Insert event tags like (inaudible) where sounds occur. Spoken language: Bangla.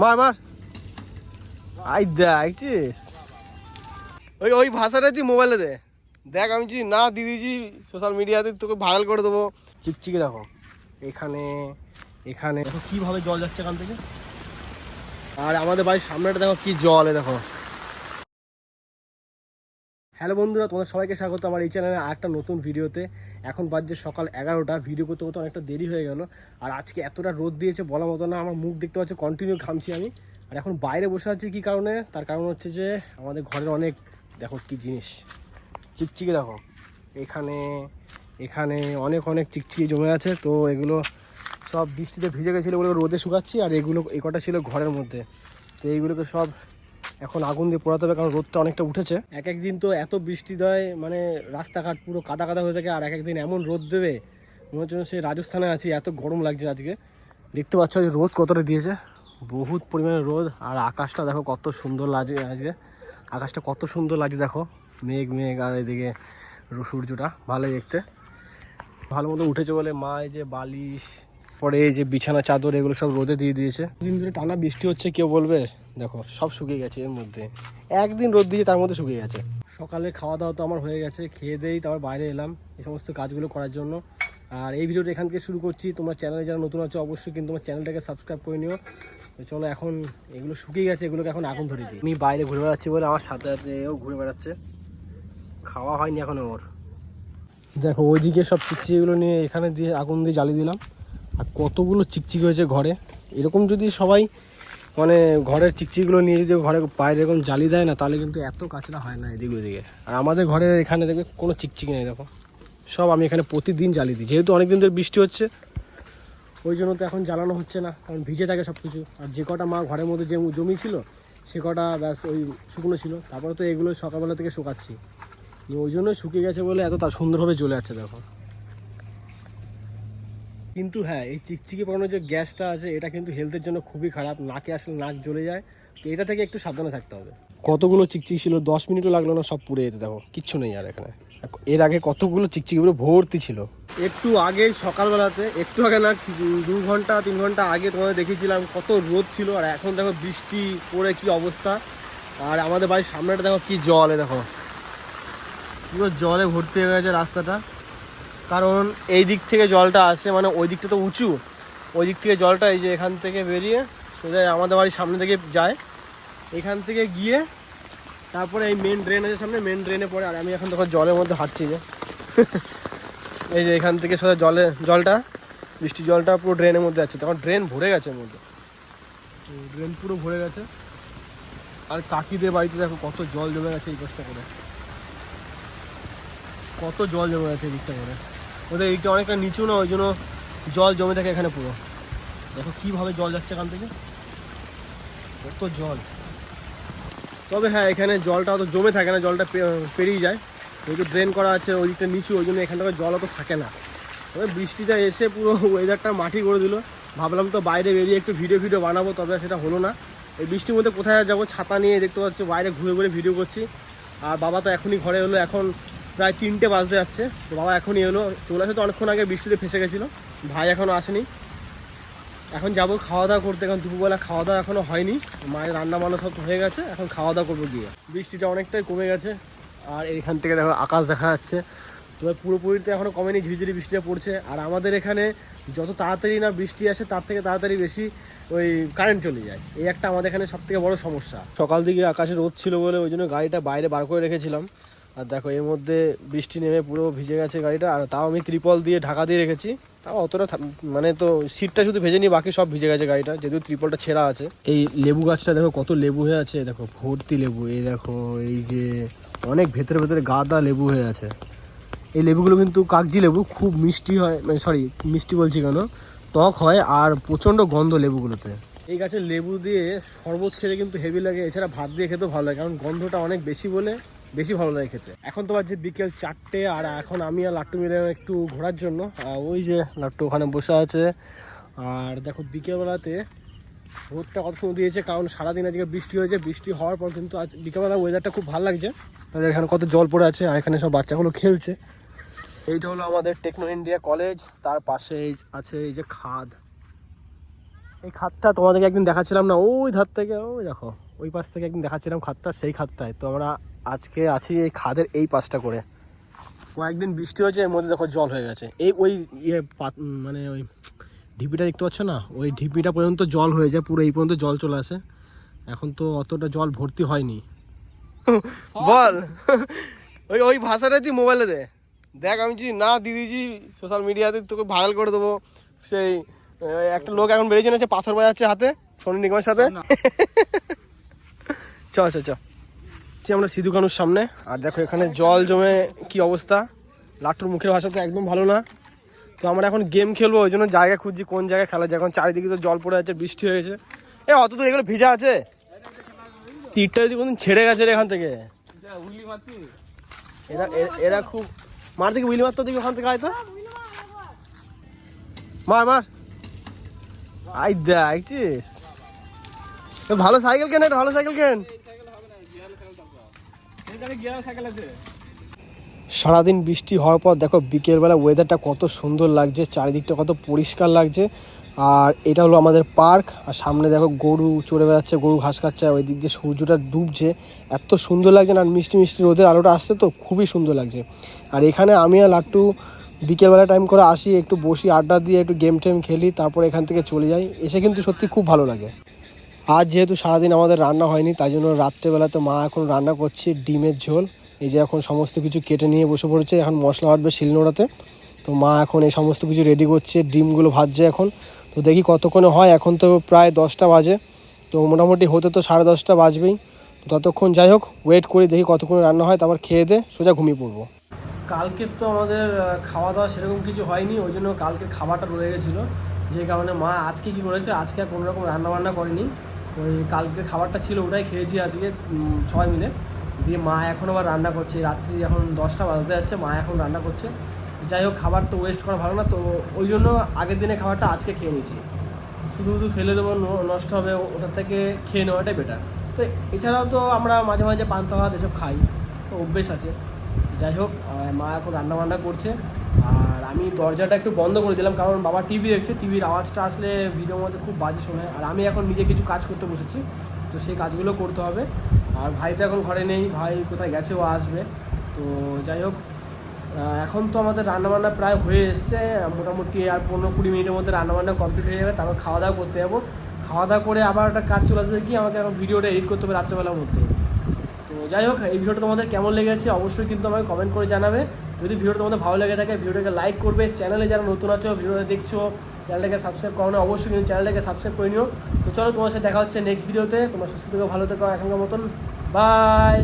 মার মার। আই দেখছিস ওই ওই ভাষাটা তুই মোবাইলে দে। দেখ আমি যদি না দিয়ে দিয়েছি সোশ্যাল মিডিয়াতে তোকে ভাইরাল করে দেবো। চিকচিকে দেখো। এখানে এখানে। দেখো কীভাবে জল যাচ্ছে এখান থেকে। আর আমাদের বাড়ির সামনেটা দেখো কি জল এ দেখো। হ্যালো বন্ধুরা, তোমাদের সবাইকে স্বাগত আমার এই চ্যানেলে আরেকটা নতুন ভিডিওতে। এখন বাজছে সকাল এগারোটা, ভিডিও করতে করতে অনেকটা দেরি হয়ে গেল। আর আজকে এতটা রোদ দিয়েছে বলা মতো না, আমার মুখ দেখতে পাচ্ছ কন্টিনিউ ঘামছি আমি। আর এখন বাইরে বসে আছি কী কারণে? তার কারণ হচ্ছে যে, আমাদের ঘরের অনেক, দেখো কি জিনিস। চিকচিকে দেখো। এখানে এখানে অনেক অনেক চিকচিকি জমে আছে। তো এগুলো সব বৃষ্টিতে ভিজে গেছিল ওগুলো রোদে শুকাচ্ছি, আর এগুলো, এ কটা ছিল ঘরের মধ্যে। তো এইগুলোকে সব এখন আগুন দিয়ে পোড়াতে হবে, কারণ রোদটা অনেকটা উঠেছে। এক এক দিন তো এত বৃষ্টি দেয় মানে রাস্তাঘাট পুরো কাদা কাদা হয়ে থাকে, আর এক একদিন এমন রোদ দেবে। মনে হচ্ছে সেই রাজস্থানে আছি, এত গরম লাগছে আজকে। দেখতে পাচ্ছ যে রোদ কতটা দিয়েছে? বহুত পরিমাণে রোদ, আর আকাশটা দেখো কত সুন্দর লাগছে আজকে। আকাশটা কত সুন্দর লাগছে দেখো, মেঘ মেঘ, আর এদিকে সূর্যটা ভালো দেখতে। ভালো মতো উঠেছে বলে মা যে বালিশ, পরে এই যে বিছানা, চাদর, এগুলো সব রোদে দিয়ে দিয়েছে। দিন ধরে টানা বৃষ্টি হচ্ছে, কেউ বলবে? দেখো সব শুকিয়ে গেছে এর মধ্যে। একদিন রোদ দিয়ে তার মধ্যে শুকিয়ে গেছে। সকালে খাওয়া দাওয়া তো আমার হয়ে গেছে খেয়ে দেই তারপর বাইরে এলাম এই সমস্ত কাজগুলো করার জন্য। আর এই ভিডিওটা এখান থেকে শুরু করছি। তোমার চ্যানেলে যারা নতুন আছো অবশ্যই কিন্তু তোমার চ্যানেলটাকে সাবস্ক্রাইব করে নিও। তো চলো এখন এগুলো শুকিয়ে গেছে এগুলোকে এখন আগুন ধরে দিই। আমি বাইরে ঘুরে বেড়াচ্ছি বলে আমার সাথে সাথে ও ঘুরে বেড়াচ্ছে। খাওয়া হয়নি এখনও ওর। দেখো ওইদিকে সব চিকচিকিগুলো নিয়ে এখানে দিয়ে আগুন দিয়ে জ্বালিয়ে দিলাম। আর কতগুলো চিকচিকি হয়েছে ঘরে। এরকম যদি সবাই মানে ঘরের চিকচিকিগুলো নিয়ে যদি ঘরে বাইরে এরকম জ্বালিয়ে দেয় না, তাহলে কিন্তু এত কাচরা হয় না এদিকে ওইদিকে আর আমাদের ঘরের এখানে দেখবে কোনো চিকচিকি নেই দেখো। সব আমি এখানে প্রতিদিন জ্বালিয়ে দিই। যেহেতু অনেক দিন ধরে বৃষ্টি হচ্ছে, ওই জন্য তো এখন জ্বালানো হচ্ছে না। কারণ ভিজে থাকে সব কিছু আর যে কটা মা ঘরের মধ্যে যে জমি ছিল, সে কটা ব্যাস ওই শুকনো ছিল। তারপরে তো এগুলো সকালবেলা থেকে শুকাচ্ছি। ওই জন্য শুকিয়ে গেছে বলে এত তা সুন্দরভাবে জ্বলে যাচ্ছে দেখো। কিন্তু হ্যাঁ এই চিকচিকি পড়ানোর যে গ্যাসটা আছে এটা কিন্তু হেলথের জন্য খুবই খারাপ। নাকে আসলে নাক জ্বলে যায়। তো এটা থেকে একটু সাবধানে থাকতে হবে। কতগুলো চিকচিকি ছিল? দশ মিনিটও লাগল না সব পুড়ে যেতে দেখো। কিচ্ছু নেই আর এখানে। এর আগে কতগুলো চিকচিকি পুরো ভর্তি ছিল? একটু আগে সকালবেলাতে একটু আগে না দু ঘণ্টা তিন ঘণ্টা আগে তোমাদের দেখেছিলাম কত রোদ ছিল আর এখন দেখো বৃষ্টি পড়ে কি অবস্থা। আর আমাদের বাড়ির সামনেটা দেখো কি জলে দেখো। পুরো জলে ভর্তি হয়ে গেছে রাস্তাটা। কারণ এই দিক থেকে জলটা আসে মানে ওই দিকটা তো উঁচু। ওই দিক থেকে জলটা এই যে এখান থেকে বেরিয়ে সোজা আমাদের বাড়ির সামনে থেকে যায়। এখান থেকে গিয়ে তারপরে এই মেন ড্রেন আছে সামনে মেন ড্রেনে পড়ে। আর আমি এখন তখন জলের মধ্যে হাঁটছি যে। (laughs) এই যে এখান থেকে সোজা জলে, জলটা বৃষ্টি জলটা পুরো ড্রেনের মধ্যে আছে। তখন ড্রেন ভরে গেছে মধ্যে। ড্রেন পুরো ভরে গেছে। আর কাকিদের বাড়িতে দেখো কত জল জমে গেছে এই কষ্ট করে। কত জল জমে গেছে এই দিকটা করে। ওদের এইটা অনেকটা নিচু না, ওই জন্য জল জমে থাকে এখানে পুরো। দেখো কীভাবে জল যাচ্ছে এখান থেকে। কত জল। তবে হ্যাঁ এখানে জলটা অত জমে থাকে না, জলটা পেরিয়ে যায়। ওই যে ড্রেন করা আছে, ওই দিকটা নিচু, ওই জন্য এখান থেকে জল অত থাকে না। তবে বৃষ্টিটা এসে পুরো ওয়েদারটা মাটি করে দিল। ভাবলাম তো বাইরে বেরিয়ে একটু ভিডিও ভিডিও বানাবো, তবে সেটা হলো না। এই বৃষ্টির মধ্যে কোথায় যাব, ছাতা নিয়ে দেখতে পাচ্ছি, বাইরে ঘুরে ঘুরে ভিডিও করছি। আর বাবা তো এখনই ঘরে এলো, এখন প্রায় তিনটে বাজতে যাচ্ছে। তো বাবা এখনই এলো। চলে আসে তো অনেকক্ষণ আগে বৃষ্টিতে ফেসে গেছিল। ভাই এখনও আসেনি। এখন যাব খাওয়া দাওয়া করতে, কারণ দুপুরবেলা খাওয়া দাওয়া এখনও হয়নি। মায়ের রান্না বান্না সব হয়ে গেছে। এখন খাওয়া দাওয়া করব গিয়ে। বৃষ্টিটা অনেকটাই কমে গেছে। আর এইখান থেকে দেখো আকাশ দেখা যাচ্ছে। তবে পুরোপুরিতে এখনও কমেনি, ঝিরিঝিরি বৃষ্টিটা পড়ছে। আর আমাদের এখানে যত তাড়াতাড়ি না বৃষ্টি আসে, তার থেকে তাড়াতাড়ি বেশি ওই কারেন্ট চলে যায়। এই একটা আমাদের এখানে সব থেকে বড় সমস্যা। সকাল দিকে আকাশে রোদ ছিল বলে ওই জন্য গাড়িটা বাইরে বার করে রেখেছিলাম। আর দেখো এর মধ্যে বৃষ্টি নেমে পুরো ভিজে গেছে গাড়িটা আর তাও আমি ত্রিপল দিয়ে ঢাকা দিয়ে রেখেছি। তাও অতটা মানে তো সিটটা শুধু ভেজে নি বাকি সব ভিজে গেছে গাড়িটা যেহেতু ত্রিপলটা ছেঁড়া আছে। এই লেবু গাছটা দেখো কত লেবু হয়ে আছে। দেখো ভর্তি লেবু। এই দেখো এই যে অনেক ভেতরে ভেতরে গাদা লেবু হয়ে আছে। এই লেবুগুলো কিন্তু কাগজি লেবু খুব মিষ্টি হয় মানে সরি মিষ্টি বলছি কেন? টক হয় আর প্রচণ্ড গন্ধ লেবুগুলোতে। এই গাছের লেবু দিয়ে শরবত খেতে কিন্তু হেভি লাগে এছাড়া ভাত দিয়ে খেতেও ভালো লাগে কারণ গন্ধটা অনেক বেশি বলে। বেশি ভালো লাগে খেতে। এখন তো বাজছে বিকেল চারটে আর এখন আমি আর লাট্টু মিলে একটু ঘোরার জন্য ওই যে লাট্টু ওখানে বসে আছে। আর দেখো বিকেলবেলাতে রোদটা কত সময় দিয়েছে, কারণ সারাদিন আজকে বৃষ্টি হয়েছে, বৃষ্টি হওয়ার পর কিন্তু আজ বিকেলবেলা ওয়েদারটা খুব ভালো লাগছে। তাদের এখানে কত জল পড়ে আছে, আর এখানে সব বাচ্চাগুলো খেলছে। এইটা হলো আমাদের টেকনো ইন্ডিয়া কলেজ, তার পাশে আছে এই যে খাদ। এই খাদটা তোমাদেরকে একদিন দেখাচ্ছিলাম না, ওই ধার থেকে, ওই দেখো। ওই পাশ থেকে একদিন দেখাচ্ছিলাম খাতটা সেই খাতটায়। তো আমরা আজকে আছি এই খাদের এই পাশটা করে। কয়েকদিন বৃষ্টি হয়েছে এর মধ্যে দেখো জল হয়ে গেছে। এই ওই ইয়ে পাত- মানে ওই ঢিপিটা দেখতে পাচ্ছ না? ওই ঢিপিটা পর্যন্ত জল হয়ে যায় পুরো এই পর্যন্ত জল চলে আসে। এখন তো অতটা জল ভর্তি হয়নি। (laughs) বল। ওই ওই ভাষাটা তুই মোবাইলে দে। দেখ আমি যদি না দিয়েছি সোশ্যাল মিডিয়াতে তোকে ভাইরাল করে দেবো। সেই একটা লোক এখন বেরিয়েছে না সে পাথর বাজাচ্ছে হাতে সোনি নিগমের সাথে। (laughs) চ চ চ আমরা সিধু কানুর সামনে। আর দেখো এখানে জল জমে কি অবস্থা। লাট্টুর মুখের ভাষা তো একদম ভালো না। তো আমরা এখন গেম খেলব, ওই জন্য জায়গা খুঁজছি, কোন জায়গায় খেলা যায়। এখন চারিদিকে তো জল পড়ে আছে, বৃষ্টি হয়ে গেছে। এ, অত তো এগুলো ভিজা আছে? তীরটা যদি কোনদিন ছেড়ে গেছে রে এখান থেকে। এরা এরা খুব মার দিকে উইলি মারতো দিকে ওখান থেকে আয় তো মার মার। আই দেখছিস ভালো সাইকেল কেন ভালো সাইকেল কেন? সারাদিন বৃষ্টি হওয়ার পর দেখো বিকেলবেলা ওয়েদারটা কত সুন্দর লাগছে, চারিদিকটা কত পরিষ্কার লাগছে। আর এটা হলো আমাদের পার্ক, আর সামনে দেখো গরু চড়ে বেড়াচ্ছে, গরু ঘাস খাচ্ছে ওই দিক দিয়ে সূর্যটা ডুবছে। এত সুন্দর লাগছে না, আর মিষ্টি মিষ্টি রোদের আলোটা আসছে তো, খুবই সুন্দর লাগছে। আর এখানে আমি আর লাট্টু বিকেলবেলা টাইম করে আসি, একটু বসি, আড্ডা দিয়ে একটু গেম টেম খেলি, তারপর এখান থেকে চলে যাই। এসে কিন্তু সত্যি খুব ভালো লাগে। আজ যেহেতু সারাদিন আমাদের রান্না হয়নি, তাই জন্য রাত্রেবেলাতে মা এখন রান্না করছে ডিমের ঝোল। এই যে এখন সমস্ত কিছু কেটে নিয়ে বসে পড়েছে, এখন মশলা বাটবে শিলনোড়াতে তো মা এখন এই সমস্ত কিছু রেডি করছে, ডিমগুলো ভাজছে এখন। তো দেখি কতক্ষণে হয়, এখন তো প্রায় দশটা বাজে। তো মোটামুটি হতে তো সাড়ে দশটা বাজবেই। তো ততক্ষণ যাই হোক ওয়েট করি, দেখি কতক্ষণে রান্না হয়, তারপর খেয়ে দে সোজা ঘুমিয়ে পড়ব। কালকে তো আমাদের খাওয়া দাওয়া সেরকম কিছু হয়নি, ওই জন্য কালকে খাবারটা রয়ে গেছিল। যে কারণে মা আজকে কি করেছে, আজকে আর কোনো রকম রান্না বান্না করেনি। ওই কালকে খাবারটা ছিল ওটাই খেয়েছি আজকে সবাই মিলে। দিয়ে মা এখন আবার রান্না করছে। রাত্রি এখন দশটা বাজতে যাচ্ছে, মা এখন রান্না করছে। যাই হোক, খাবার তো ওয়েস্ট করা ভালো না, তো ওই জন্য আগের দিনে খাবারটা আজকে খেয়ে নিয়েছি। শুধু শুধু ফেলে দেবো নষ্ট হবে, ওটার থেকে খেয়ে নেওয়াটাই বেটার তো এছাড়াও তো আমরা মাঝে মাঝে পান্তা ভাত এসব খাই, তো অভ্যেস আছে। যাই হোক মা এখন রান্না বান্না করছে। আমি দরজাটা একটু বন্ধ করে দিলাম, কারণ বাবা টিভি দেখছে, টিভির আওয়াজটা আসলে ভিডিওর মধ্যে খুব বাজে শোনায় আর আমি এখন নিজে কিছু কাজ করতে বসেছি, তো সেই কাজগুলো করতে হবে। আর ভাই তো এখন ঘরে নেই, ভাই কোথায় গেছে, ও আসবে। তো যাই হোক এখন তো আমাদের রান্নাবান্না প্রায় হয়ে এসছে, মোটামুটি আর পনেরো কুড়ি মিনিটের মধ্যে রান্নাবান্না কমপ্লিট হয়ে যাবে, তারপর খাওয়া দাওয়া করতে যাব। খাওয়া দাওয়া করে আবার একটা কাজ চলে আসবে কি, আমাকে এখন ভিডিওটা এডিট করতে হবে রাত্রেবেলার মধ্যে। তো যাই হোক, এই ভিডিওটা তোমাদের কেমন লেগেছে অবশ্যই কিন্তু আমাকে কমেন্ট করে জানাবে। যদি ভিডিওটা তোমাদের ভালো লেগে থাকে, ভিডিওটাকে লাইক করবে। চ্যানেলে যারা নতুন আছো, ভিডিওটা দেখছ চ্যানেলটাকে সাবস্ক্রাইব করো না, অবশ্যই কিন্তু চ্যানেলটাকে সাবস্ক্রাইব করে নিও। তো চলো তোমার সাথে দেখা হচ্ছে নেক্সট ভিডিওতে তোমার সুস্থ থেকে, ভালো থেকো, এখনকার মতন। বাই